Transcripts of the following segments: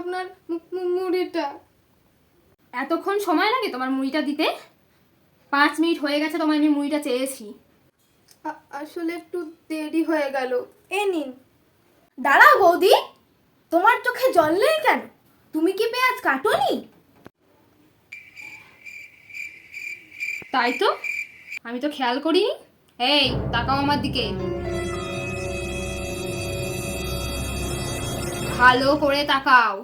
আপনার মুড়িটা। এতক্ষণ সময় লাগে তোমার মুড়িটা দিতে? পাঁচ মিনিট হয়ে গেছে তোমায় আমি মুড়িটা চেয়েছি। আসলে একটু দেরি হয়ে গেল। এ নিন। দাঁড়াও বৌদি তোমার চোখে জল নেই কেন? তুমি কি পেঁয়াজ কাটোনি? তাই তো আমি তো খেয়াল করিনি। এই তাকাও আমার দিকে। ভালো করে তাকাও।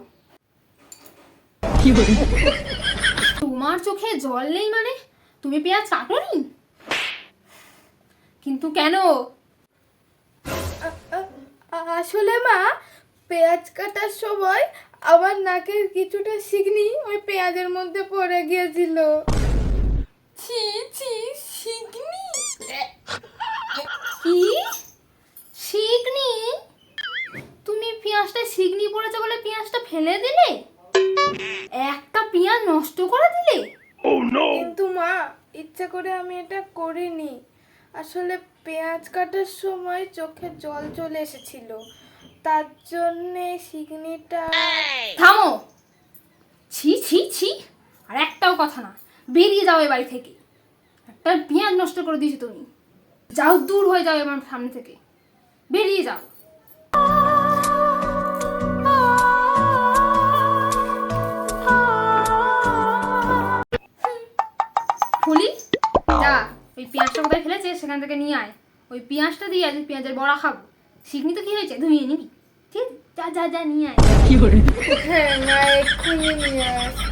তোমার চোখে জল নেই মানে? তুমি পেঁয়াজ কাটোনি? কিন্তু কেন? আসলে মা পেঁয়াজ কাটার সময় আমার নাকের কিছুটা শিকনি ওই পেঁয়াজের মধ্যে পড়ে গিয়েছিল ছি ছি শিকনি কি শিকনি পেঁয়াজটা শিকনি পড়েছে বলে পেঁয়াজটা ফেলে দিলে? একটা পেঁয়াজ নষ্ট করে দিলে? কিন্তু মা ইচ্ছা করে আমি এটা করিনি। আসলে পেঁয়াজ কাটার সময় চোখে জল চলে এসেছিল। তার জন্যে শিকনিটা থামো! ছি ছি ছি! আর একটাও কথা না বেরিয়ে যাও এ বাড়ি থেকে। একটা পেঁয়াজ নষ্ট করে দিয়েছ তুমি। যাও দূর হয়ে যাও আমার সামনে থেকে। বেরিয়ে যাও। ফুলি যা ওই পেঁয়াজটা কোথায় ফেলেছে সেখান থেকে নিয়ে আয়। ওই পেঁয়াজটা দিয়ে আজ পেঁয়াজের বড়া খাব। শিখনি তো কি হয়েছে? ধুয়ে নিবি। ঠিক? যা যা যা নিয়ে আয়। হ্যাঁ মা এক্ষুনি নিয়ে আসছি